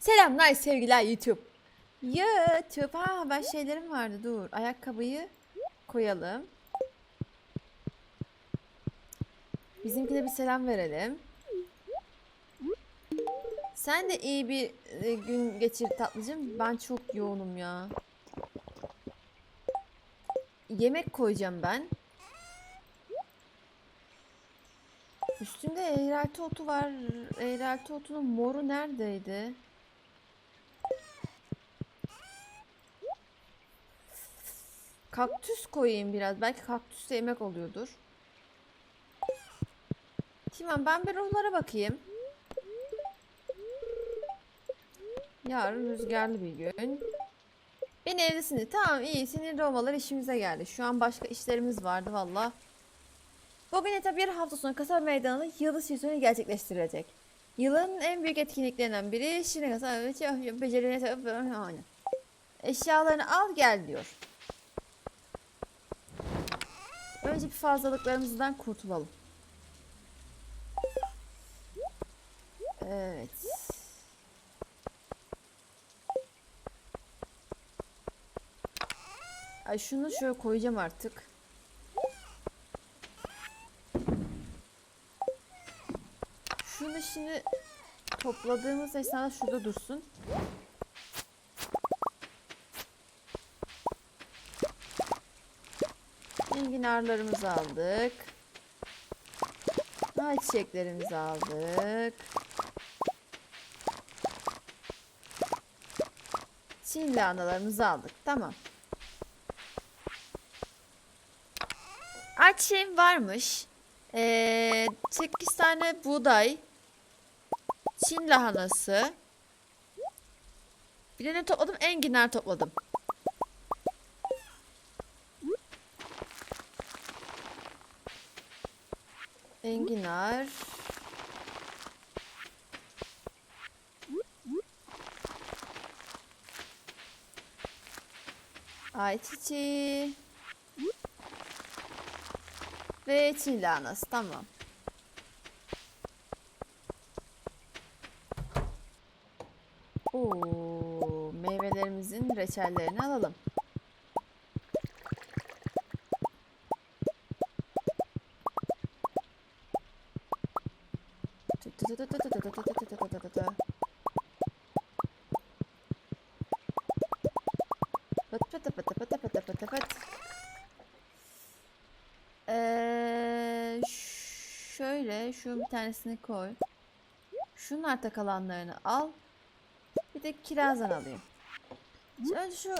Selamlar sevgiler YouTube. YouTube. Ha ben şeylerim vardı dur. Ayakkabıyı koyalım. Bizimkine bir selam verelim. Sen de iyi bir e, gün geçir tatlıcım. Ben çok yoğunum ya. Yemek koyacağım ben. Üstünde eğrelti otu var. Eğrelti otunun moru neredeydi? Kaktüs koyayım biraz. Belki kaktüs de yemek oluyordur. Tamam ben bir ruhlara bakayım. Yarın rüzgarlı bir gün. Beni evdesin. Tamam iyi. Sinirli olmalar işimize geldi. Şu an başka işlerimiz vardı valla. Bugün etap bir hafta sonu kasaba meydanında yıldız sezonu gerçekleştirilecek. Yılın en büyük etkinliklerinden biri Şirin kasaba ve becerine Eşyalarını al gel diyor. Önce bir fazlalıklarımızdan kurtulalım. Evet. Ay şunu şöyle koyacağım artık. Şunu şimdi topladığımız esnada şurada dursun. Enginarlarımızı aldık. Ay çiçeklerimizi aldık. Çin lahanalarımızı aldık. Tamam. Açayım varmış. Ee, 8 tane buğday. Çin lahanası. Bir de ne topladım? Enginar topladım. Enginar. Ayçiçeği. Ve Çin lahanası. Tamam. Oo, meyvelerimizin reçellerini alalım. Şöyle şu bir tanesini koy. Şunun arta kalanlarını al. Bir de kirazdan alayım. Şimdi önce şu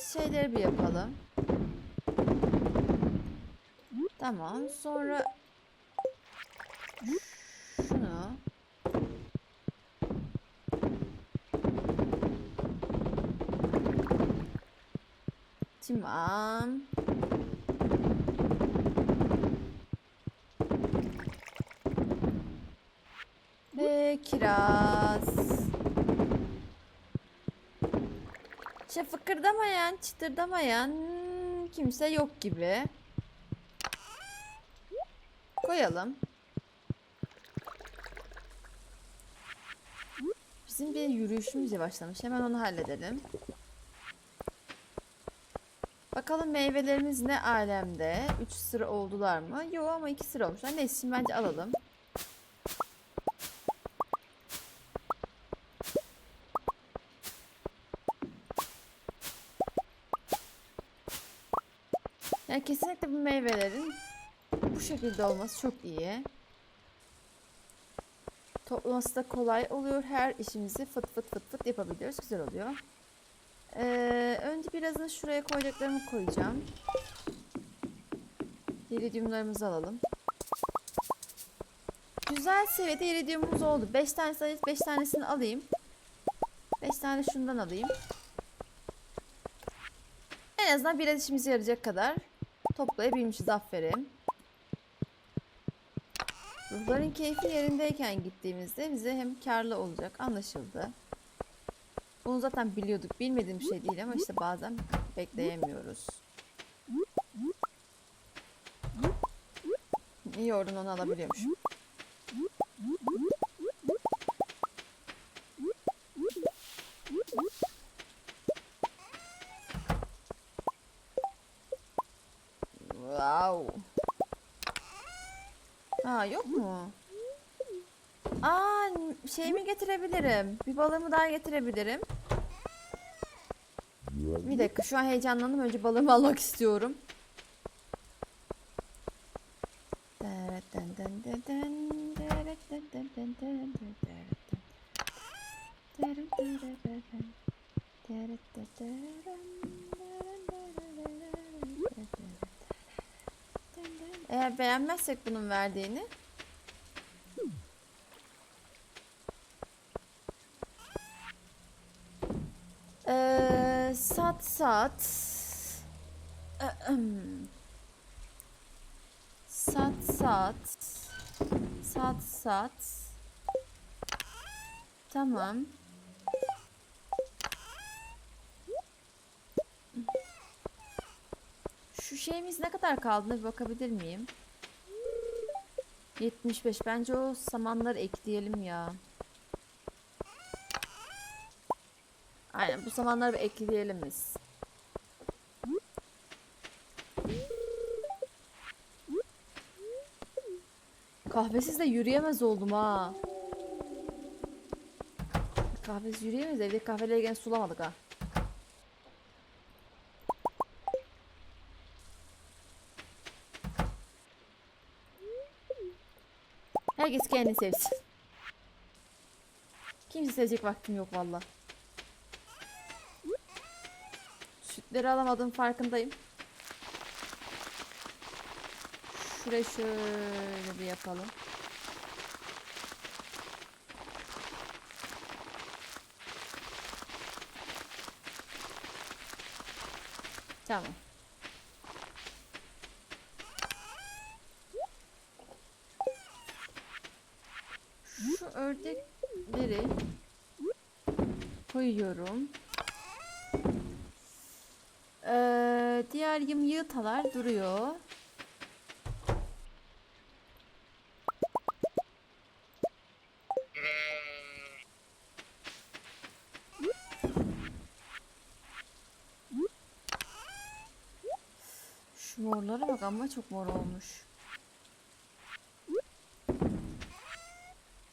şeyleri bir yapalım. Tamam. Sonra şunu Tamam. Ve kiraz. İşte fıkırdamayan, çıtırdamayan kimse yok gibi. Koyalım. Bizim bir yürüyüşümüz yavaşlamış. Hemen onu halledelim. Bakalım meyvelerimiz ne alemde? 3 sıra oldular mı? Yok ama 2 sıra olmuşlar. Neyse şimdi bence alalım. Yani kesinlikle bu meyvelerin bu şekilde olması çok iyi. Toplaması da kolay oluyor. Her işimizi fıt fıt fıt fıt yapabiliyoruz. Güzel oluyor. Ee, önce birazını şuraya koyacaklarımı koyacağım. İridiumlarımızı alalım. Güzel seviyede iridiumumuz oldu. 5 tanesi 5 tanesini alayım. 5 tane şundan alayım. En azından biraz işimize yarayacak kadar toplayabilmişiz. Aferin. Ruhların keyfi yerindeyken gittiğimizde bize hem karlı olacak. Anlaşıldı. Bunu zaten biliyorduk. Bilmediğim şey değil ama işte bazen bekleyemiyoruz. İyi oradan onu alabiliyormuşum. Wow. Aa yok mu? Aa şey mi getirebilirim? Bir balığımı daha getirebilirim. Bir dakika şu an heyecanlandım. Önce balığımı almak istiyorum. Eğer beğenmezsek bunun verdiğini Eee sat sat. Sat sat. Sat sat. Tamam. Şu şeyimiz ne kadar kaldığına bir bakabilir miyim? 75 bence o samanları ekleyelim ya Aynen bu zamanları bir ekleyelim biz. Kahvesiz de yürüyemez oldum ha. Kahvesiz yürüyemez. Evde kahveleri gene sulamadık ha. Herkes kendini sevsin. Kimse sevecek vaktim yok valla. Sütleri alamadım farkındayım. Şuraya şöyle bir yapalım. Tamam. Şu ördekleri koyuyorum. Ee, diğer yım yığıtalar duruyor. Şu morlara bak ama çok mor olmuş.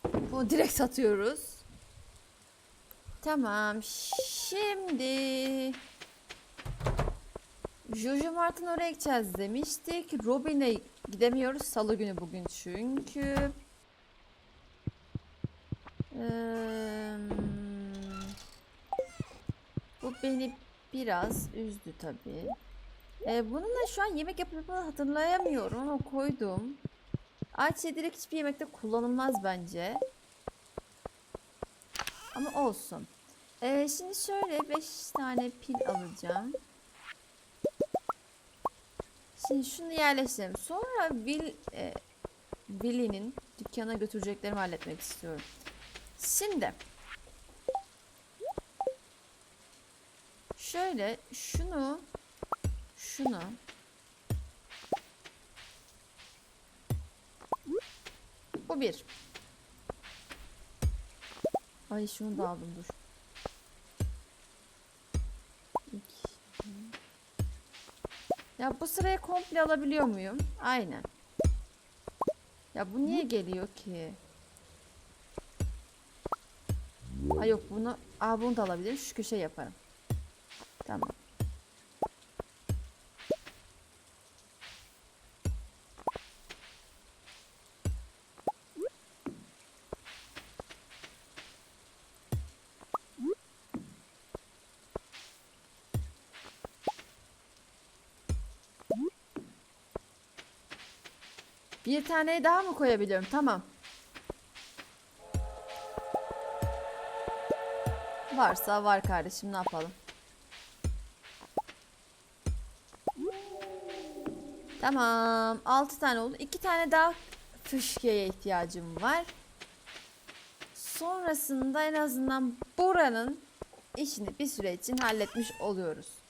Bunu direkt satıyoruz. Tamam. Şimdi Jojo Mart'ın oraya gideceğiz demiştik. Robin'e gidemiyoruz salı günü bugün çünkü. Eee, bu beni biraz üzdü tabii. Ee, bununla şu an yemek yapıldığını hatırlayamıyorum ama koydum. Ayçiçeği direkt hiçbir yemekte kullanılmaz bence. Ama olsun. Ee, şimdi şöyle 5 tane pil alacağım. Şimdi şunu yerleştirelim. Sonra Will, e, Willie'nin dükkana götüreceklerimi halletmek istiyorum. Şimdi şöyle şunu şunu bu bir. Ay şunu da aldım dur. Ya bu sıraya komple alabiliyor muyum? Aynen. Ya bu niye geliyor ki? Ay yok bunu, aa bunu da alabilirim. Şu köşe yaparım. Tamam. Bir tane daha mı koyabiliyorum? Tamam. Varsa var kardeşim ne yapalım? Tamam. 6 tane oldu. 2 tane daha fışkiyeye ihtiyacım var. Sonrasında en azından buranın işini bir süre için halletmiş oluyoruz.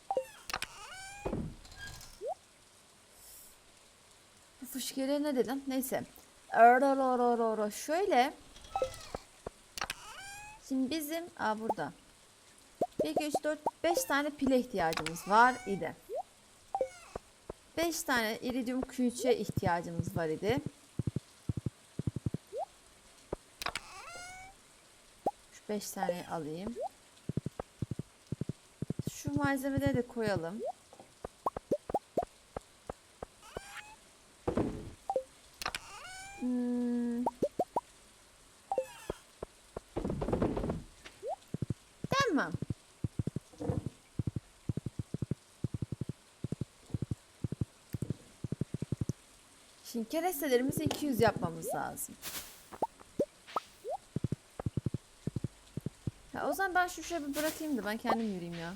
Türkiye'de ne dedim? Neyse. Şöyle. Şimdi bizim... Aa burada. 1, 2, 3, 4, 5 tane pile ihtiyacımız var idi. 5 tane iridium küçüğe ihtiyacımız var idi. Şu 5 tane alayım. Şu malzemeleri de koyalım. Şimdi kerestelerimizi 200 yapmamız lazım. Ya o zaman ben şu şuraya bir bırakayım da ben kendim yürüyeyim ya.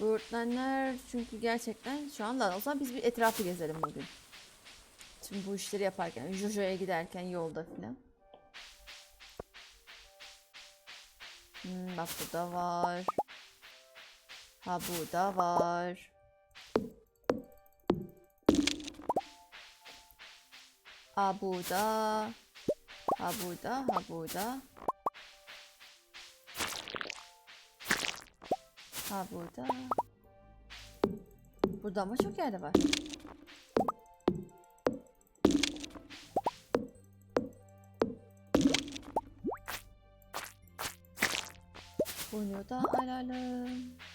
Böğürtlenler çünkü gerçekten şu anda o zaman biz bir etrafı gezelim bugün. Şimdi bu işleri yaparken, Jojo'ya giderken yolda filan. Hmm, bak bu da var. Ha bu da var. Ha burada. Ha burada, ha burada. Ha burada. Burada ama çok yerde var. Bunu da alalım.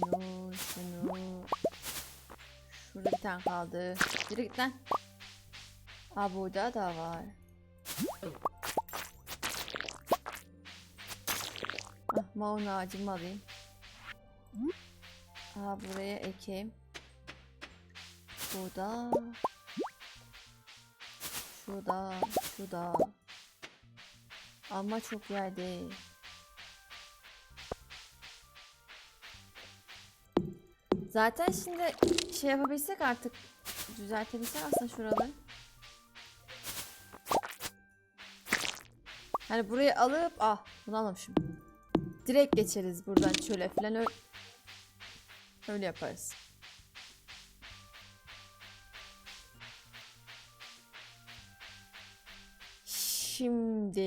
Şunu, şunu. Şurada bir tane kaldı. Yürü git lan. Aa burada da var. Ah maun ağacımı alayım. Aa buraya ekeyim. Burada. Şurada. Şurada. Ama çok yer değil. Zaten şimdi şey yapabilsek artık düzeltebilsek aslında şuraları. Hani burayı alıp ah bunu almamışım. Direkt geçeriz buradan çöle falan öyle, öyle yaparız. Şimdi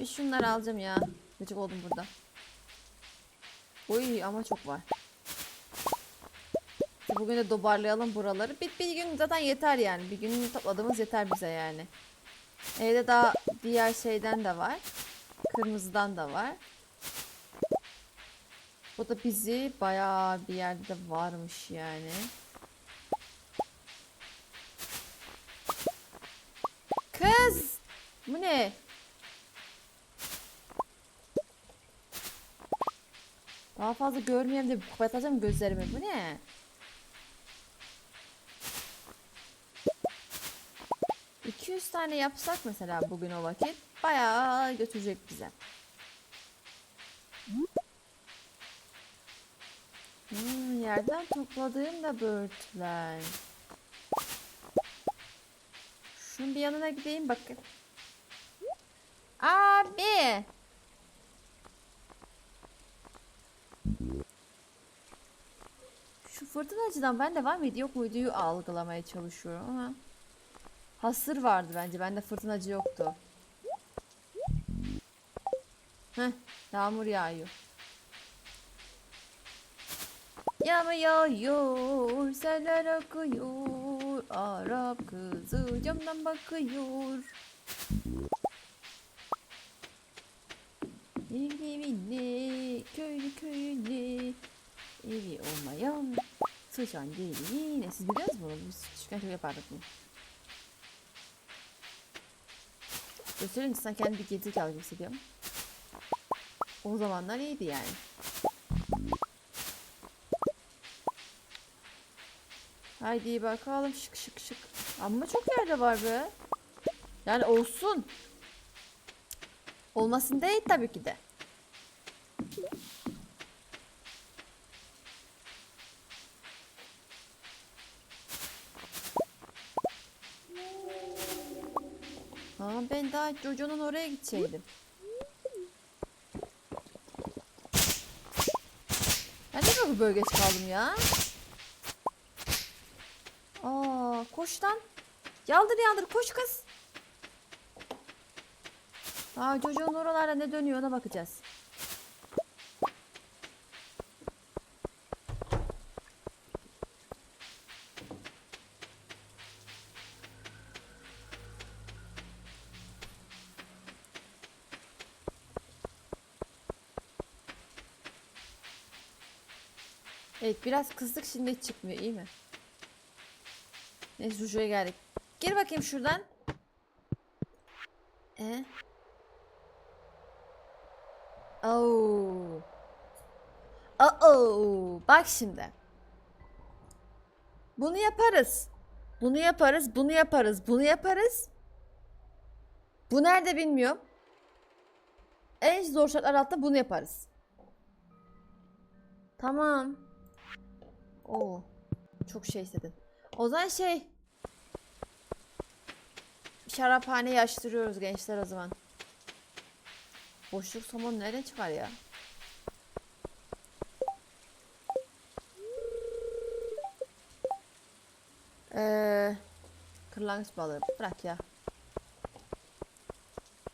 bir şunları alacağım ya. Gıcık oldum burada. Oy ama çok var. Bugün de dobarlayalım buraları. Bir, bir gün zaten yeter yani. Bir gün topladığımız yeter bize yani. Evde daha diğer şeyden de var. Kırmızıdan da var. Bu da bizi bayağı bir yerde de varmış yani. Kız! Bu ne? Daha fazla görmeyeyim de kapatacağım gözlerimi. Bu ne? ...200 tane yapsak mesela bugün o vakit... ...bayağı götürecek bize. Hmm, yerden topladığım da böğürtlen. Şunun bir yanına gideyim bakın. Abi! Şu fırtınacıdan bende var mıydı yok muydu algılamaya çalışıyorum ama. Hasır vardı bence. Bende fırtınacı yoktu. Heh, yağmur yağıyor. Yağmur yağıyor, seller akıyor, Arap kızı camdan bakıyor. Evli evli, köylü köylü, evi olmayan sıçan deli. Ne siz biliyor musunuz? Biz küçükken çok yapardık bunu. Gösterin insan kendi bir gerizekalı gibi hissediyorum. O zamanlar iyiydi yani. Haydi bakalım şık şık şık. Ama çok yerde var be. Yani olsun. Olmasın değil tabii ki de. Ben daha Jojo'nun oraya gideceydim. Ben de böyle geç kaldım ya. Aa, koş lan. Yaldır yaldır koş kız. Aa Jojo'nun oralarda ne dönüyor ona bakacağız. Evet biraz kızdık şimdi hiç çıkmıyor iyi mi? Neyse Jojo'ya geldik. Gir bakayım şuradan. E? Oo. Oo. Bak şimdi. Bunu yaparız. Bunu yaparız, bunu yaparız, bunu yaparız. Bu nerede bilmiyorum. En zor şartlar altında bunu yaparız. Tamam. Oo. Çok şey istedin. O zaman şey. Şaraphane açtırıyoruz gençler o zaman. Boşluk somon nereden çıkar ya? Ee, kırlangıç balığı bırak ya.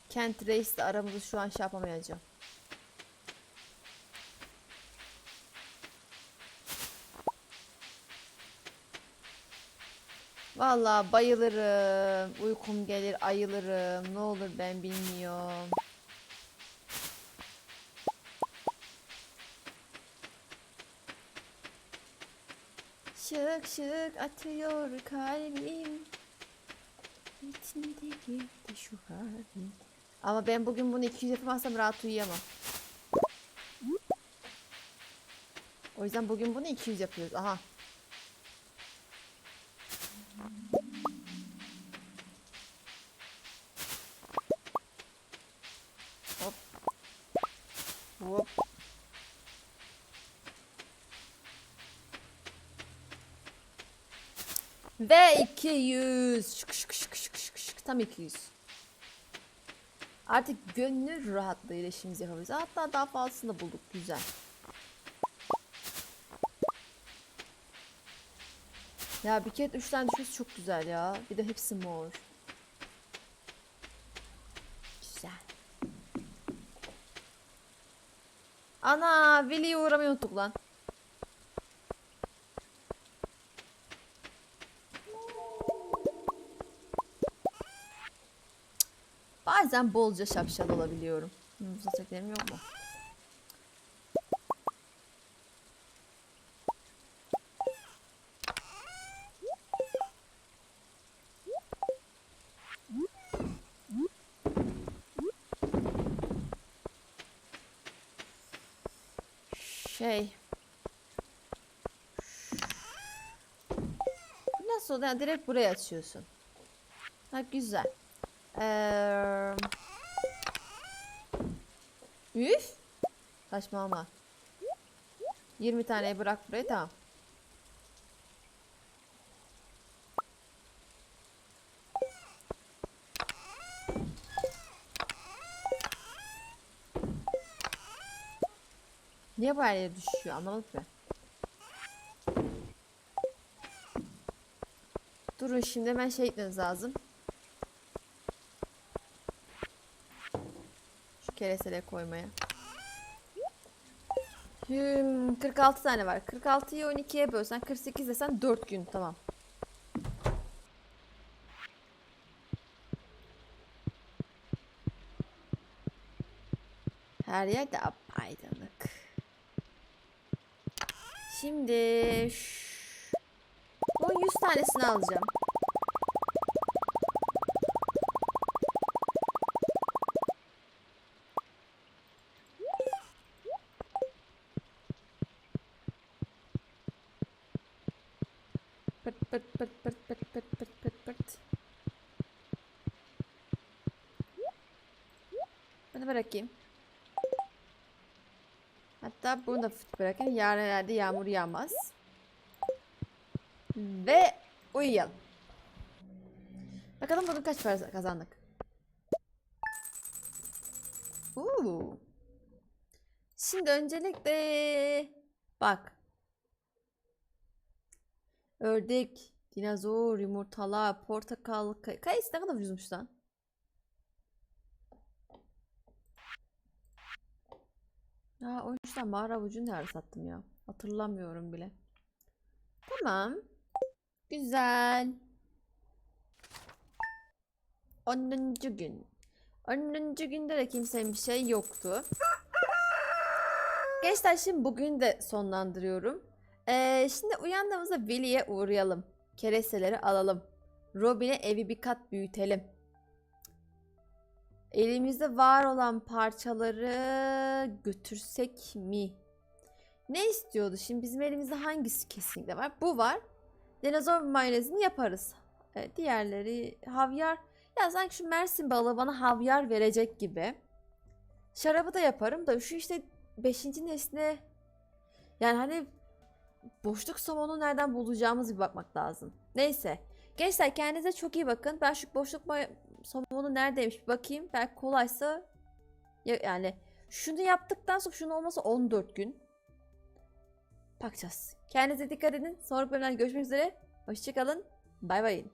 Kent Reis'le aramızı şu an şey yapamayacağım. Vallahi bayılırım. Uykum gelir, ayılırım. Ne olur ben bilmiyorum. Şık şık atıyor kalbim. İçinde gitti şu halim. Ama ben bugün bunu 200 yapamazsam rahat uyuyamam. O yüzden bugün bunu 200 yapıyoruz. Aha. 200. Şık şık şık şık şık şık. Tam 200. Artık gönül rahatlığıyla işimizi yapabiliriz. Hatta daha fazlasını da bulduk. Güzel. Ya bir kere 3 tane düşmesi çok güzel ya. Bir de hepsi mor. Güzel. Ana Veli'ye uğramayı unuttuk lan. Bazen bolca şapşal olabiliyorum. Hmm, Saçaklarım yok mu? Şey. Nasıl? Yani direkt buraya açıyorsun. Ha güzel. Eee... Üf. Saçmalama. 20 tane bırak buraya tamam. Niye yere düşüyor anlamadım ki. Durun şimdi hemen şey lazım. Şu kereselere koymaya. Hmm, 46 tane var. 46'yı 12'ye bölsen 48 desen 4 gün tamam. Her yer de apaydınlık. Şimdi şş, o 100 tanesini alacağım. Pırt pırt pırt pırt pırt pırt pırt pırt. Bunu bırakayım. Hatta bunu da bırakayım. Yarın herhalde yağmur yağmaz. Ve uyuyalım. Bakalım bugün kaç para kazandık. Uuu. Şimdi öncelikle bak Ördek, dinozor, yumurtalar, portakal, kay kayısı ne kadar ucuzmuş lan. Ya o yüzden mağara avucunu ne ara sattım ya. Hatırlamıyorum bile. Tamam. Güzel. 10. gün. 10. günde de kimsenin bir şey yoktu. Gençler şimdi bugün de sonlandırıyorum. Ee, şimdi uyandığımızda Willy'e uğrayalım. Keresteleri alalım. Robin'e evi bir kat büyütelim. Elimizde var olan parçaları götürsek mi? Ne istiyordu? Şimdi bizim elimizde hangisi kesinlikle var? Bu var. Dinozor mayonezini yaparız. Evet, diğerleri havyar. Ya sanki şu Mersin balığı bana havyar verecek gibi. Şarabı da yaparım da şu işte 5. nesne yani hani boşluk somonu nereden bulacağımız bir bakmak lazım. Neyse. Gençler kendinize çok iyi bakın. Ben şu boşluk somonu neredeymiş bir bakayım. Belki kolaysa ya- yani şunu yaptıktan sonra şunu olmasa 14 gün. Bakacağız. Kendinize dikkat edin. Sonraki bölümden görüşmek üzere. Hoşçakalın. Bay bay.